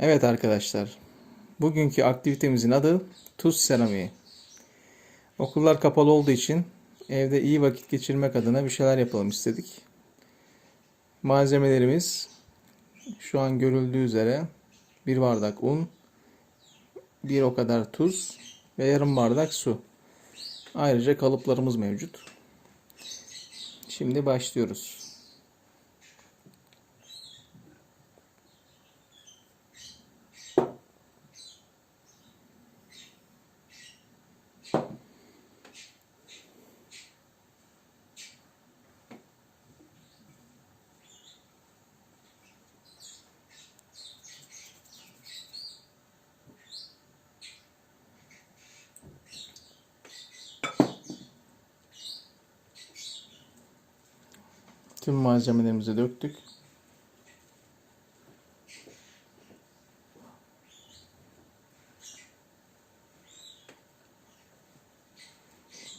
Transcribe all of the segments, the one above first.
Evet arkadaşlar, bugünkü aktivitemizin adı tuz seramiği. Okullar kapalı olduğu için evde iyi vakit geçirmek adına bir şeyler yapalım istedik. Malzemelerimiz şu an görüldüğü üzere bir bardak un, bir o kadar tuz ve yarım bardak su. Ayrıca kalıplarımız mevcut. Şimdi başlıyoruz. Tüm malzemelerimizi döktük.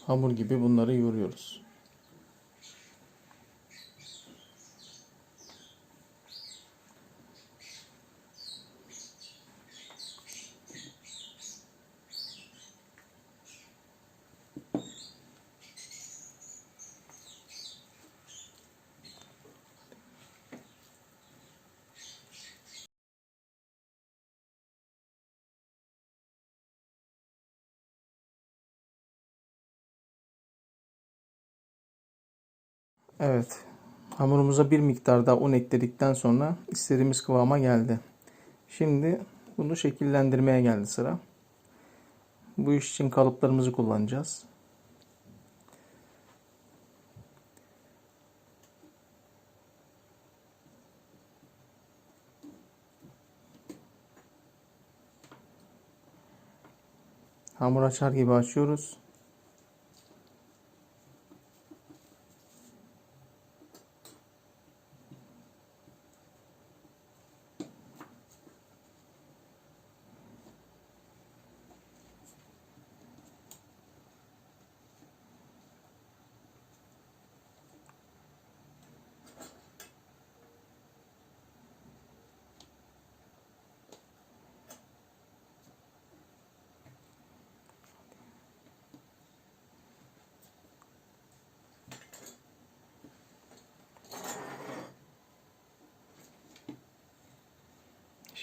Hamur gibi bunları yoğuruyoruz. Evet. Hamurumuza bir miktar daha un ekledikten sonra istediğimiz kıvama geldi. Şimdi bunu şekillendirmeye geldi sıra. Bu iş için kalıplarımızı kullanacağız. Hamur açar gibi açıyoruz.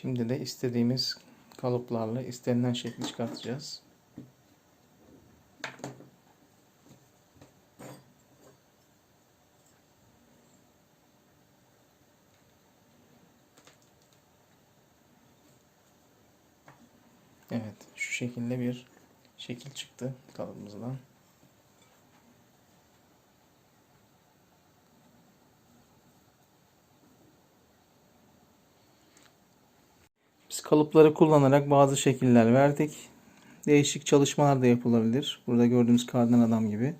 Şimdi de istediğimiz kalıplarla istenilen şekli çıkartacağız. Evet, şu şekilde bir şekil çıktı kalıbımızdan. Kalıpları kullanarak bazı şekiller verdik. Değişik çalışmalar da yapılabilir. Burada gördüğümüz kardan adam gibi.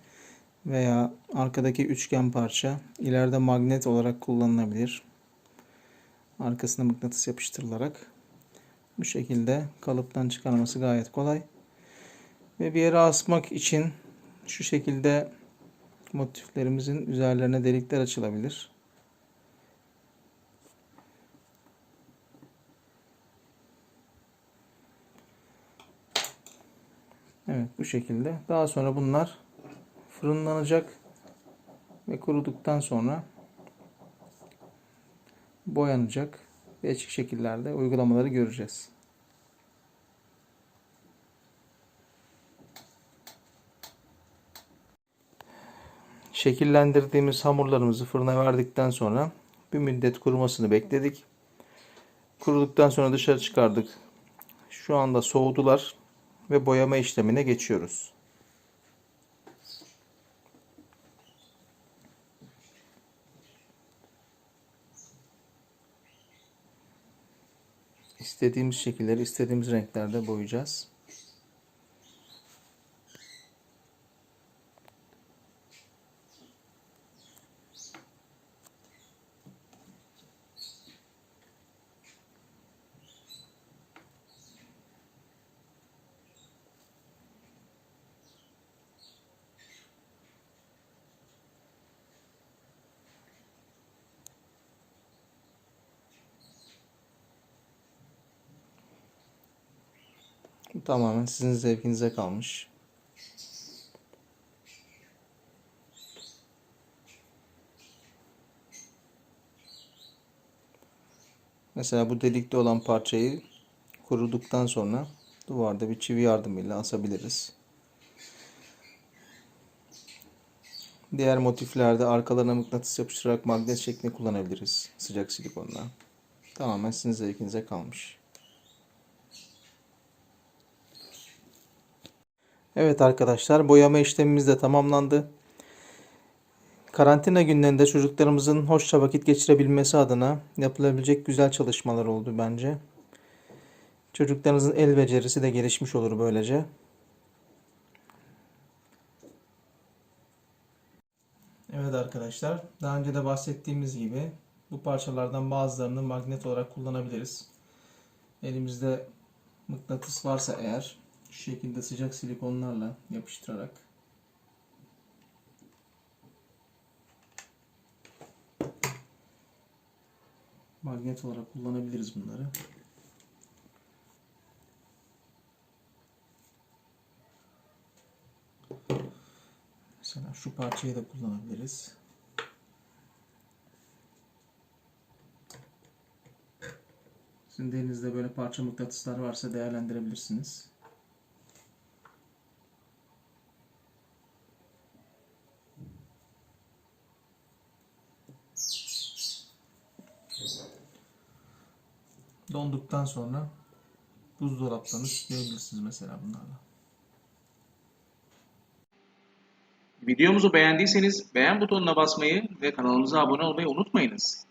Veya arkadaki üçgen parça ileride magnet olarak kullanılabilir. Arkasına mıknatıs yapıştırılarak. Bu şekilde kalıptan çıkarması gayet kolay. Ve bir yere asmak için şu şekilde motiflerimizin üzerlerine delikler açılabilir. Evet bu şekilde. Daha sonra bunlar fırınlanacak ve kuruduktan sonra boyanacak. Değişik şekillerde uygulamaları göreceğiz. Şekillendirdiğimiz hamurlarımızı fırına verdikten sonra bir müddet kurumasını bekledik. Kuruduktan sonra dışarı çıkardık. Şu anda soğudular ve boyama işlemine geçiyoruz. İstediğimiz şekilleri istediğimiz renklerde boyayacağız. Tamamen sizin zevkinize kalmış. Mesela bu delikli olan parçayı kuruduktan sonra duvarda bir çivi yardımıyla asabiliriz. Diğer motiflerde arkalarına mıknatıs yapıştırarak magnet şeklinde kullanabiliriz. Sıcak silikonla. Tamamen sizin zevkinize kalmış. Evet arkadaşlar boyama işlemimiz de tamamlandı. Karantina günlerinde çocuklarımızın hoşça vakit geçirebilmesi adına yapılabilecek güzel çalışmalar oldu bence. Çocuklarınızın el becerisi de gelişmiş olur böylece. Evet arkadaşlar, daha önce de bahsettiğimiz gibi bu parçalardan bazılarını magnet olarak kullanabiliriz. Elimizde mıknatıs varsa eğer şu şekilde sıcak silikonlarla yapıştırarak magnet olarak kullanabiliriz bunları. Mesela şu parçayı da kullanabiliriz. Sizin de elinizde böyle parça mıknatıslar varsa değerlendirebilirsiniz. Donduktan sonra buzdolaplarını süsleyebilirsiniz mesela bunlarla. Videomuzu beğendiyseniz beğen butonuna basmayı ve kanalımıza abone olmayı unutmayınız.